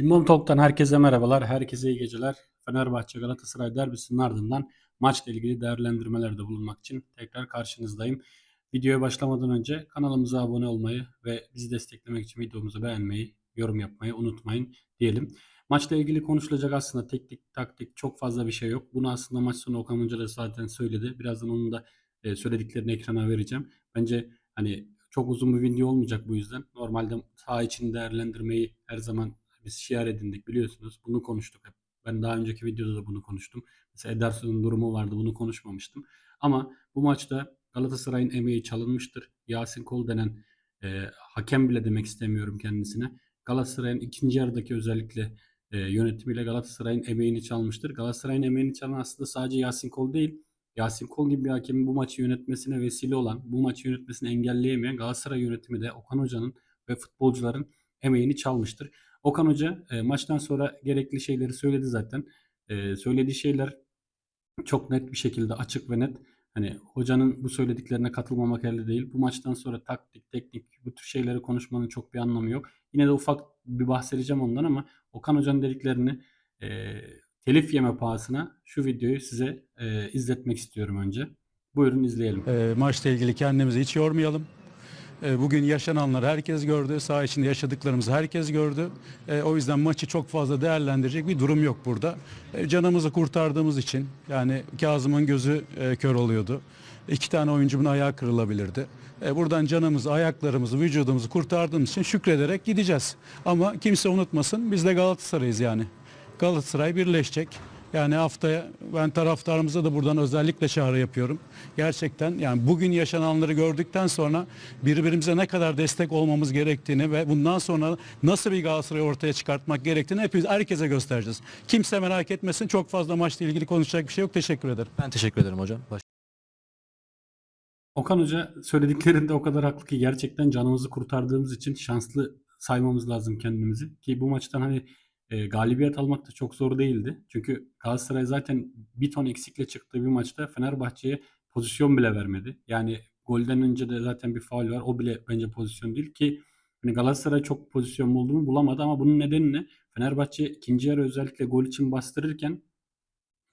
Cimbom Talk'tan herkese merhabalar, herkese iyi geceler. Fenerbahçe Galatasaray derbisinin ardından maçla ilgili değerlendirmelerde bulunmak için tekrar karşınızdayım. Videoya başlamadan önce kanalımıza abone olmayı ve bizi desteklemek için videomuzu beğenmeyi, yorum yapmayı unutmayın diyelim. Maçla ilgili konuşulacak aslında teknik, taktik çok fazla bir şey yok. Bunu aslında maç sonu Okan Hoca da zaten söyledi. Birazdan onun da e, söylediklerini ekrana vereceğim. Bence hani çok uzun bir video olmayacak bu yüzden. Normalde saha için değerlendirmeyi her zaman biz şiar edindik biliyorsunuz. Bunu konuştuk hep. Ben daha önceki videoda da bunu konuştum. Mesela Ederson'un durumu vardı bunu konuşmamıştım. Ama bu maçta Galatasaray'ın emeği çalınmıştır. Yasin Kol denen e, hakem bile demek istemiyorum kendisine. Galatasaray'ın ikinci yarıdaki özellikle e, yönetimiyle Galatasaray'ın emeğini çalmıştır. Galatasaray'ın emeğini çalan aslında sadece Yasin Kol değil. Yasin Kol gibi bir hakemin bu maçı yönetmesine vesile olan, bu maçı yönetmesini engelleyemeyen Galatasaray yönetimi de Okan Hoca'nın ve futbolcuların emeğini çalmıştır. Okan Hoca e, maçtan sonra gerekli şeyleri söyledi zaten. E, söylediği şeyler çok net bir şekilde açık ve net. Hani hocanın bu söylediklerine katılmamak elde değil. Bu maçtan sonra taktik, teknik bu tür şeyleri konuşmanın çok bir anlamı yok. Yine de ufak bir bahsedeceğim ondan ama Okan Hoca'nın dediklerini e, telif yeme pahasına şu videoyu size e, izletmek istiyorum önce. Buyurun izleyelim. E, maçla ilgili kendimizi hiç yormayalım. E, bugün yaşananları herkes gördü. Saha içinde yaşadıklarımızı herkes gördü. E, o yüzden maçı çok fazla değerlendirecek bir durum yok burada. E, canımızı kurtardığımız için yani Kazım'ın gözü kör oluyordu. İki tane oyuncumun ayağı kırılabilirdi. Buradan canımızı, ayaklarımızı, vücudumuzu kurtardığımız için şükrederek gideceğiz. Ama kimse unutmasın biz de Galatasaray'ız yani. Galatasaray birleşecek. Yani haftaya ben taraftarımıza da buradan özellikle çağrı yapıyorum. Gerçekten yani bugün yaşananları gördükten sonra birbirimize ne kadar destek olmamız gerektiğini ve bundan sonra nasıl bir Galatasaray ortaya çıkartmak gerektiğini hepimiz herkese göstereceğiz. Kimse merak etmesin. Çok fazla maçla ilgili konuşacak bir şey yok. Teşekkür ederim. Ben teşekkür ederim hocam. Baş- Okan Hoca söylediklerinde o kadar haklı ki gerçekten canımızı kurtardığımız için şanslı saymamız lazım kendimizi. Ki bu maçtan hani e, galibiyet almak da çok zor değildi. Çünkü Galatasaray zaten bir ton eksikle çıktığı bir maçta Fenerbahçe'ye pozisyon bile vermedi. Yani golden önce de zaten bir faul var. O bile bence pozisyon değil ki hani Galatasaray çok pozisyon buldu mu bulamadı ama bunun nedeni ne? Fenerbahçe ikinci yarı özellikle gol için bastırırken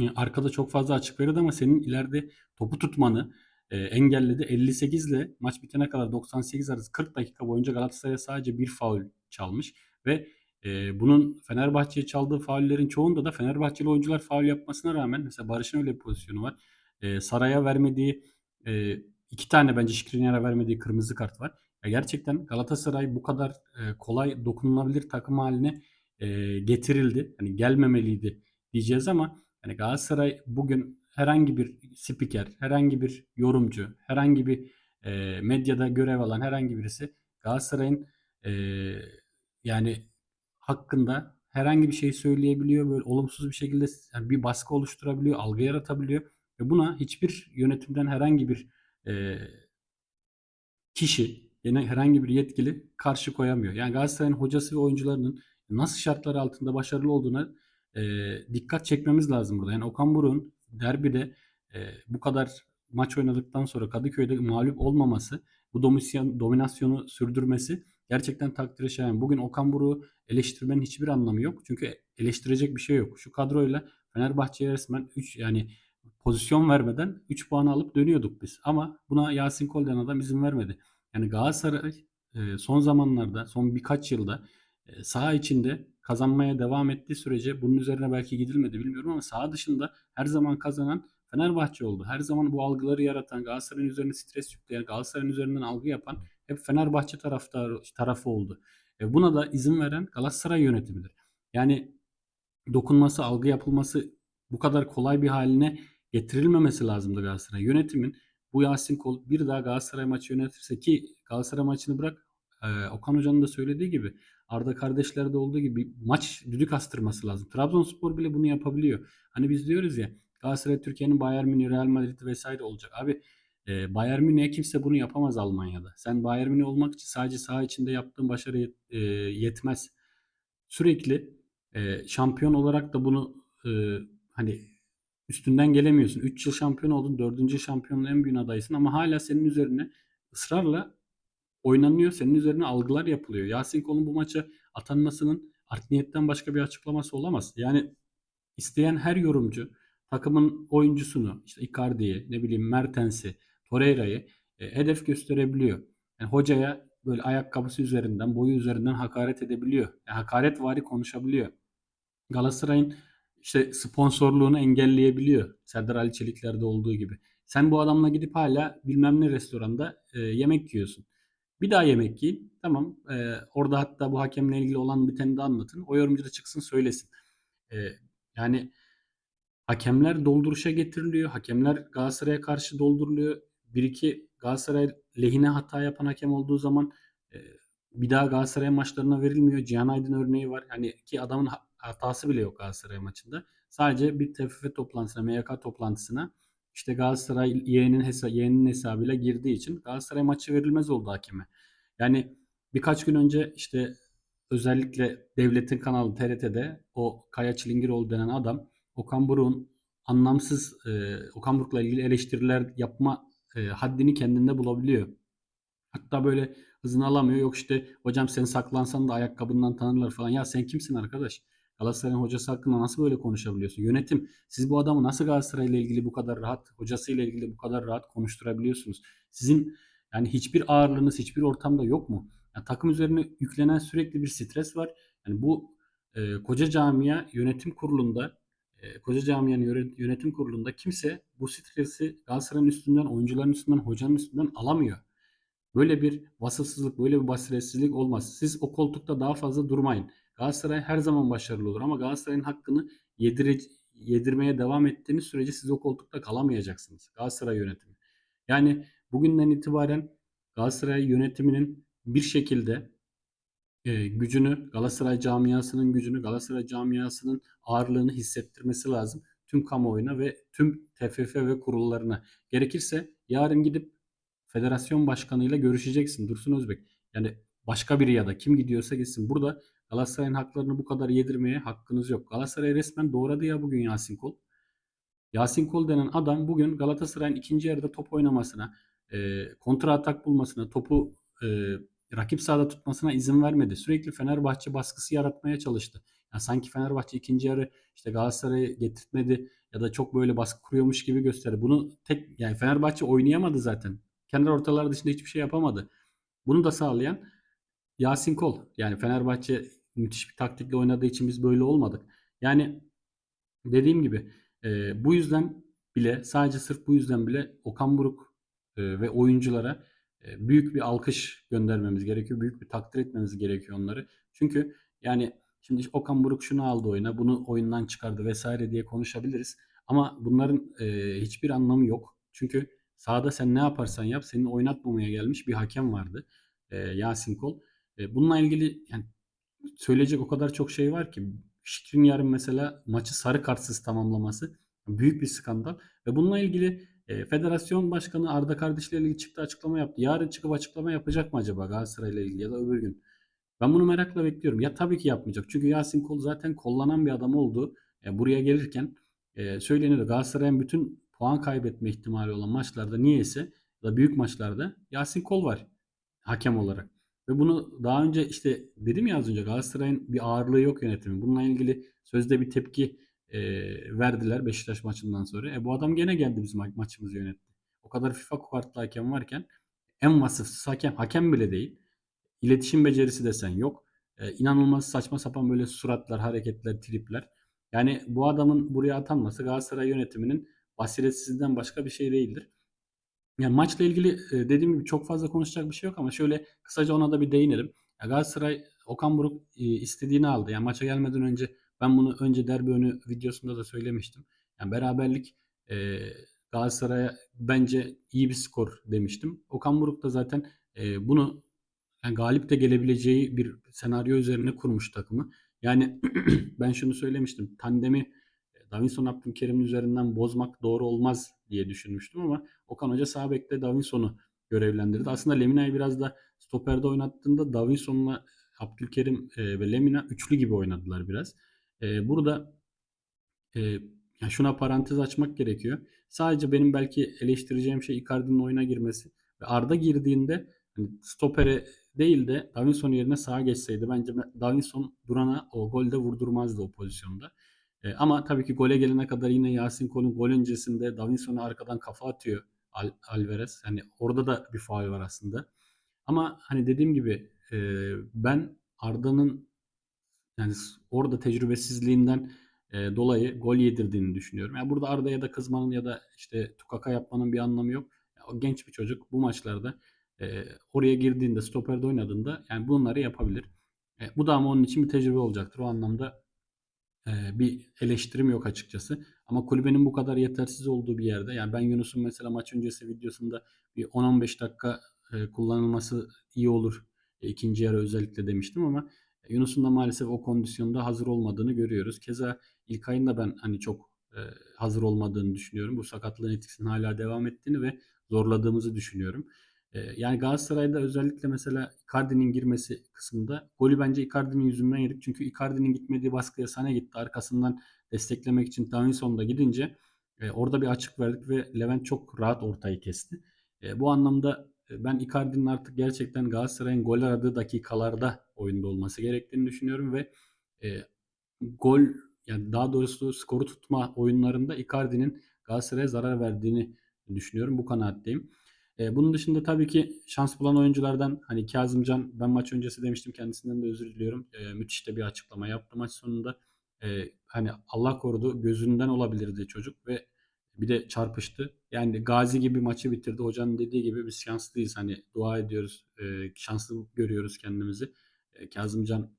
e, arkada çok fazla açık verirdi ama senin ileride topu tutmanı e, engelledi. 58 ile maç bitene kadar 98 arası 40 dakika boyunca Galatasaray'a sadece bir faul çalmış ve e, bunun Fenerbahçe'ye çaldığı faullerin çoğunda da Fenerbahçeli oyuncular faul yapmasına rağmen mesela Barış'ın öyle bir pozisyonu var. E, Saray'a vermediği e, iki tane bence Skriniar'a vermediği kırmızı kart var. Ya gerçekten Galatasaray bu kadar e, kolay dokunulabilir takım haline e, getirildi. Hani gelmemeliydi diyeceğiz ama hani Galatasaray bugün herhangi bir spiker, herhangi bir yorumcu, herhangi bir e, medyada görev alan herhangi birisi Galatasaray'ın e, yani hakkında herhangi bir şey söyleyebiliyor. Böyle olumsuz bir şekilde yani bir baskı oluşturabiliyor, algı yaratabiliyor. Ve buna hiçbir yönetimden herhangi bir e, kişi, yine herhangi bir yetkili karşı koyamıyor. Yani Galatasaray'ın hocası ve oyuncularının nasıl şartlar altında başarılı olduğuna e, dikkat çekmemiz lazım burada. Yani Okan Buruk'un derbide e, bu kadar maç oynadıktan sonra Kadıköy'de mağlup olmaması, bu dominasyonu sürdürmesi gerçekten takdire şayan. Bugün Okan Buruk'u eleştirmenin hiçbir anlamı yok. Çünkü eleştirecek bir şey yok. Şu kadroyla Fenerbahçe'ye resmen 3 yani pozisyon vermeden 3 puan alıp dönüyorduk biz. Ama buna Yasin Kol denen adam izin vermedi. Yani Galatasaray e, son zamanlarda, son birkaç yılda e, saha içinde kazanmaya devam ettiği sürece bunun üzerine belki gidilmedi bilmiyorum ama saha dışında her zaman kazanan Fenerbahçe oldu. Her zaman bu algıları yaratan, Galatasaray'ın üzerine stres yükleyen, Galatasaray'ın üzerinden algı yapan hep Fenerbahçe taraftarı tarafı oldu. E buna da izin veren Galatasaray yönetimidir. Yani dokunması, algı yapılması bu kadar kolay bir haline getirilmemesi lazımdı Galatasaray yönetimin. Bu Yasin Kol bir daha Galatasaray maçı yönetirse ki Galatasaray maçını bırak e, Okan Hoca'nın da söylediği gibi Arda kardeşlerde olduğu gibi maç düdük astırması lazım. Trabzonspor bile bunu yapabiliyor. Hani biz diyoruz ya Galatasaray Türkiye'nin Bayern Münih, Real Madrid vesaire olacak. Abi e, Bayern Münih'e kimse bunu yapamaz Almanya'da. Sen Bayern Münih olmak için sadece saha içinde yaptığın başarı yet, e, yetmez. Sürekli e, şampiyon olarak da bunu e, hani üstünden gelemiyorsun. 3 yıl şampiyon oldun, 4. şampiyonun en büyük adaysın ama hala senin üzerine ısrarla oynanıyor. Senin üzerine algılar yapılıyor. Yasin Kol'un bu maça atanmasının art niyetten başka bir açıklaması olamaz. Yani isteyen her yorumcu takımın oyuncusunu işte Icardi'yi, ne bileyim Mertens'i, Torreira'yı e, hedef gösterebiliyor. Yani hocaya böyle ayakkabısı üzerinden, boyu üzerinden hakaret edebiliyor. Yani hakaretvari konuşabiliyor. Galatasaray'ın işte sponsorluğunu engelleyebiliyor. Serdar Ali Çelikler'de olduğu gibi. Sen bu adamla gidip hala bilmem ne restoranda e, yemek yiyorsun. Bir daha yemek yiyin. Tamam. e, orada hatta bu hakemle ilgili olan biteni de anlatın. O yorumcu da çıksın söylesin. E, yani hakemler dolduruşa getiriliyor. Hakemler Galatasaray'a karşı dolduruluyor. Bir iki Galatasaray lehine hata yapan hakem olduğu zaman e, bir daha Galatasaray maçlarına verilmiyor. Cihan Aydın örneği var. Hani ki adamın ha- hatası bile yok Galatasaray maçında. Sadece bir TFF toplantısına, MYK toplantısına işte Galatasaray yeğenin, hesa yeğenin hesabıyla girdiği için Galatasaray maçı verilmez oldu hakeme. Yani birkaç gün önce işte özellikle devletin kanalı TRT'de o Kaya Çilingiroğlu denen adam Okan Buruk'un anlamsız e, Okan Buruk'la ilgili eleştiriler yapma e, haddini kendinde bulabiliyor. Hatta böyle hızını alamıyor. Yok işte hocam sen saklansan da ayakkabından tanırlar falan. Ya sen kimsin arkadaş? Galatasaray'ın hocası hakkında nasıl böyle konuşabiliyorsun? Yönetim siz bu adamı nasıl Galatasaray ile ilgili bu kadar rahat, hocasıyla ilgili bu kadar rahat konuşturabiliyorsunuz? Sizin yani hiçbir ağırlığınız hiçbir ortamda yok mu? Ya takım üzerine yüklenen sürekli bir stres var. Yani bu e, koca camia yönetim kurulunda e, koca camianın yönetim kurulunda kimse bu stresi Galatasaray'ın üstünden, oyuncuların üstünden, hocanın üstünden alamıyor. Böyle bir vasıfsızlık, böyle bir basiretsizlik olmaz. Siz o koltukta daha fazla durmayın. Galatasaray her zaman başarılı olur ama Galatasaray'ın hakkını yedire, yedirmeye devam ettiğiniz sürece siz o koltukta kalamayacaksınız. Galatasaray yönetimi. Yani bugünden itibaren Galatasaray yönetiminin bir şekilde e, gücünü, Galatasaray camiasının gücünü, Galatasaray camiasının ağırlığını hissettirmesi lazım. Tüm kamuoyuna ve tüm TFF ve kurullarına. Gerekirse yarın gidip federasyon başkanıyla görüşeceksin Dursun Özbek. Yani başka biri ya da kim gidiyorsa gitsin. Burada Galatasaray'ın haklarını bu kadar yedirmeye hakkınız yok. Galatasaray resmen doğradı ya bugün Yasin Kol. Yasin Kol denen adam bugün Galatasaray'ın ikinci yarıda top oynamasına, e, kontra atak bulmasına, topu e, rakip sahada tutmasına izin vermedi. Sürekli Fenerbahçe baskısı yaratmaya çalıştı. Ya sanki Fenerbahçe ikinci yarı işte Galatasaray'ı getirtmedi ya da çok böyle baskı kuruyormuş gibi gösterdi. Bunu tek yani Fenerbahçe oynayamadı zaten. Kenar ortalar dışında hiçbir şey yapamadı. Bunu da sağlayan Yasin Kol. Yani Fenerbahçe müthiş bir taktikle oynadığı için biz böyle olmadık. Yani dediğim gibi e, bu yüzden bile sadece sırf bu yüzden bile Okan Buruk e, ve oyunculara büyük bir alkış göndermemiz gerekiyor. Büyük bir takdir etmemiz gerekiyor onları. Çünkü yani şimdi Okan Buruk şunu aldı oyuna, bunu oyundan çıkardı vesaire diye konuşabiliriz. Ama bunların e, hiçbir anlamı yok. Çünkü sahada sen ne yaparsan yap senin oynatmamaya gelmiş bir hakem vardı. E, Yasin Kol. E, bununla ilgili yani söyleyecek o kadar çok şey var ki. Skriniar'ın mesela maçı sarı kartsız tamamlaması büyük bir skandal. Ve bununla ilgili e, federasyon başkanı Arda Kardeş'le ilgili çıktı açıklama yaptı. Yarın çıkıp açıklama yapacak mı acaba Galatasaray'la ilgili ya da öbür gün? Ben bunu merakla bekliyorum. Ya tabii ki yapmayacak. Çünkü Yasin Kol zaten kollanan bir adam oldu. E, buraya gelirken e, söyleniyordu. Galatasaray'ın bütün puan kaybetme ihtimali olan maçlarda niyeyse ya da büyük maçlarda Yasin Kol var hakem olarak. Ve bunu daha önce işte dedim ya az önce Galatasaray'ın bir ağırlığı yok yönetimi. Bununla ilgili sözde bir tepki e, verdiler Beşiktaş maçından sonra. E bu adam gene geldi bizim ma- maçımızı yönetti. O kadar FIFA kartlı hakem varken en vasıfsız hakem, hakem bile değil. İletişim becerisi desen yok. E, inanılmaz saçma sapan böyle suratlar, hareketler, tripler. Yani bu adamın buraya atanması Galatasaray yönetiminin basiretsizliğinden başka bir şey değildir. Yani maçla ilgili e, dediğim gibi çok fazla konuşacak bir şey yok ama şöyle kısaca ona da bir değinelim. Galatasaray Okan Buruk e, istediğini aldı. Yani maça gelmeden önce ben bunu önce derbi önü videosunda da söylemiştim. Yani beraberlik e, Galatasaray'a bence iyi bir skor demiştim. Okan Buruk da zaten e, bunu yani galip de gelebileceği bir senaryo üzerine kurmuş takımı. Yani ben şunu söylemiştim. Tandemi e, Davinson Abdülkerim'in üzerinden bozmak doğru olmaz diye düşünmüştüm ama Okan Hoca sağ bekte Davinson'u görevlendirdi. Aslında Lemina'yı biraz da stoperde oynattığında Davinson'la Abdülkerim e, ve Lemina üçlü gibi oynadılar biraz. Burada e, yani şuna parantez açmak gerekiyor. Sadece benim belki eleştireceğim şey Icardi'nin oyuna girmesi. Ve Arda girdiğinde hani stopere değil de Davinson yerine sağa geçseydi bence Davinson Duran'a o golde vurdurmazdı o pozisyonda. E, ama tabii ki gole gelene kadar yine Yasin Kol'un gol öncesinde Davinson'a arkadan kafa atıyor Al- Alvarez. Yani orada da bir faul var aslında. Ama hani dediğim gibi e, ben Arda'nın yani orada tecrübesizliğinden e, dolayı gol yedirdiğini düşünüyorum. Yani burada Arda'ya da kızmanın ya da işte tukaka yapmanın bir anlamı yok. Ya o genç bir çocuk bu maçlarda e, oraya girdiğinde, stoperde oynadığında yani bunları yapabilir. E, bu da ama onun için bir tecrübe olacaktır. O anlamda e, bir eleştirim yok açıkçası. Ama kulübenin bu kadar yetersiz olduğu bir yerde yani ben Yunus'un mesela maç öncesi videosunda bir 10-15 dakika e, kullanılması iyi olur. E, ikinci yarı özellikle demiştim ama Yunus'un da maalesef o kondisyonda hazır olmadığını görüyoruz. Keza İlkay'ın da ben hani çok e, hazır olmadığını düşünüyorum. Bu sakatlığın etkisinin hala devam ettiğini ve zorladığımızı düşünüyorum. E, yani Galatasaray'da özellikle mesela Icardi'nin girmesi kısmında golü bence Icardi'nin yüzünden yedik. Çünkü Icardi'nin gitmediği baskıya Sané gitti. Arkasından desteklemek için Davinson da gidince e, orada bir açık verdik ve Levent çok rahat ortayı kesti. E, bu anlamda ben Icardi'nin artık gerçekten Galatasaray'ın gol aradığı dakikalarda oyunda olması gerektiğini düşünüyorum ve e, gol yani daha doğrusu skoru tutma oyunlarında Icardi'nin Galatasaray'a zarar verdiğini düşünüyorum. Bu kanaatteyim. E, bunun dışında tabii ki şans bulan oyunculardan hani Kazımcan ben maç öncesi demiştim kendisinden de özür diliyorum. E, müthiş de bir açıklama yaptı maç sonunda. E, hani Allah korudu gözünden olabilirdi çocuk ve bir de çarpıştı. Yani Gazi gibi maçı bitirdi. Hocanın dediği gibi biz şanslıyız. Hani dua ediyoruz. E, şanslı görüyoruz kendimizi. E, Kazımcan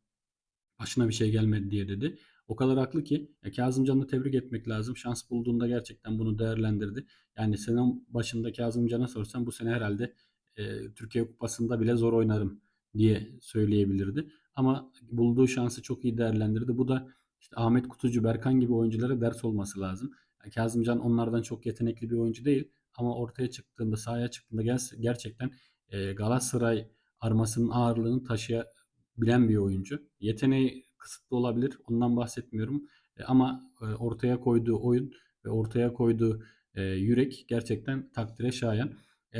başına bir şey gelmedi diye dedi. O kadar haklı ki ya Kazımcan'ı tebrik etmek lazım. Şans bulduğunda gerçekten bunu değerlendirdi. Yani sezon başında Kazımcan'a sorsam bu sene herhalde e, Türkiye Kupası'nda bile zor oynarım diye söyleyebilirdi. Ama bulduğu şansı çok iyi değerlendirdi. Bu da işte Ahmet Kutucu, Berkan gibi oyunculara ders olması lazım. Kazımcan onlardan çok yetenekli bir oyuncu değil. Ama ortaya çıktığında, sahaya çıktığında ger- gerçekten e, Galatasaray armasının ağırlığını taşıyabilen bir oyuncu. Yeteneği kısıtlı olabilir. Ondan bahsetmiyorum. E, ama e, ortaya koyduğu oyun ve ortaya koyduğu e, yürek gerçekten takdire şayan.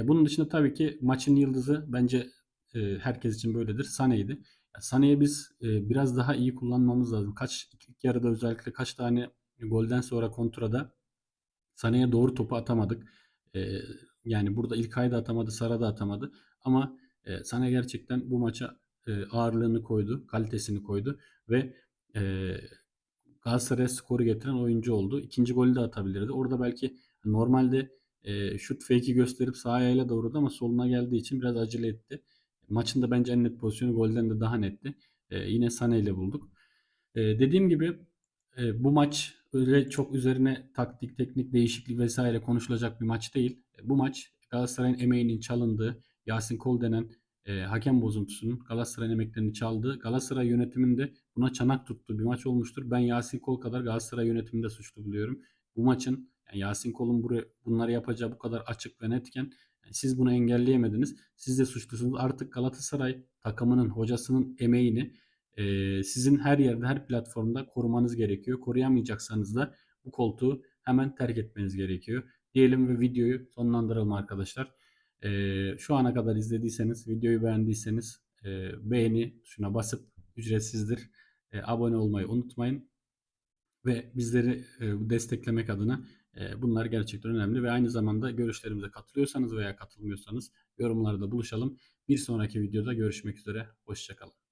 Bunun dışında tabii ki maçın yıldızı bence herkes için böyledir. Sané'ydi. Ya Sané'yi biz biraz daha iyi kullanmamız lazım. Kaç ilk yarıda özellikle kaç tane golden sonra kontrada Sané'ye doğru topu atamadık. E, yani burada İlkay da atamadı, Sara da atamadı. Ama e, Sané gerçekten bu maça e, ağırlığını koydu, kalitesini koydu ve e, Galatasaray'a skoru getiren oyuncu oldu. İkinci golü de atabilirdi. Orada belki normalde e, şut fake'i gösterip sağ ayağıyla doğru ama soluna geldiği için biraz acele etti. Maçın da bence en net pozisyonu golden de daha netti. E, yine Sané ile bulduk. E, dediğim gibi e, bu maç öyle çok üzerine taktik, teknik değişiklik vesaire konuşulacak bir maç değil. E, bu maç Galatasaray'ın emeğinin çalındığı, Yasin Kol denen e, hakem bozuntusunun Galatasaray'ın emeklerini çaldığı, Galatasaray yönetiminde buna çanak tuttuğu bir maç olmuştur. Ben Yasin Kol kadar Galatasaray yönetiminde suçlu buluyorum. Bu maçın yani Yasin Kol'un buraya, bunları yapacağı bu kadar açık ve netken yani siz bunu engelleyemediniz. Siz de suçlusunuz. Artık Galatasaray takımının, hocasının emeğini e, sizin her yerde, her platformda korumanız gerekiyor. Koruyamayacaksanız da bu koltuğu hemen terk etmeniz gerekiyor. Diyelim ve videoyu sonlandıralım arkadaşlar. Ee, şu ana kadar izlediyseniz, videoyu beğendiyseniz e, beğeni tuşuna basıp ücretsizdir. E, abone olmayı unutmayın. Ve bizleri e, desteklemek adına e, bunlar gerçekten önemli. Ve aynı zamanda görüşlerimize katılıyorsanız veya katılmıyorsanız yorumlarda buluşalım. Bir sonraki videoda görüşmek üzere. Hoşçakalın.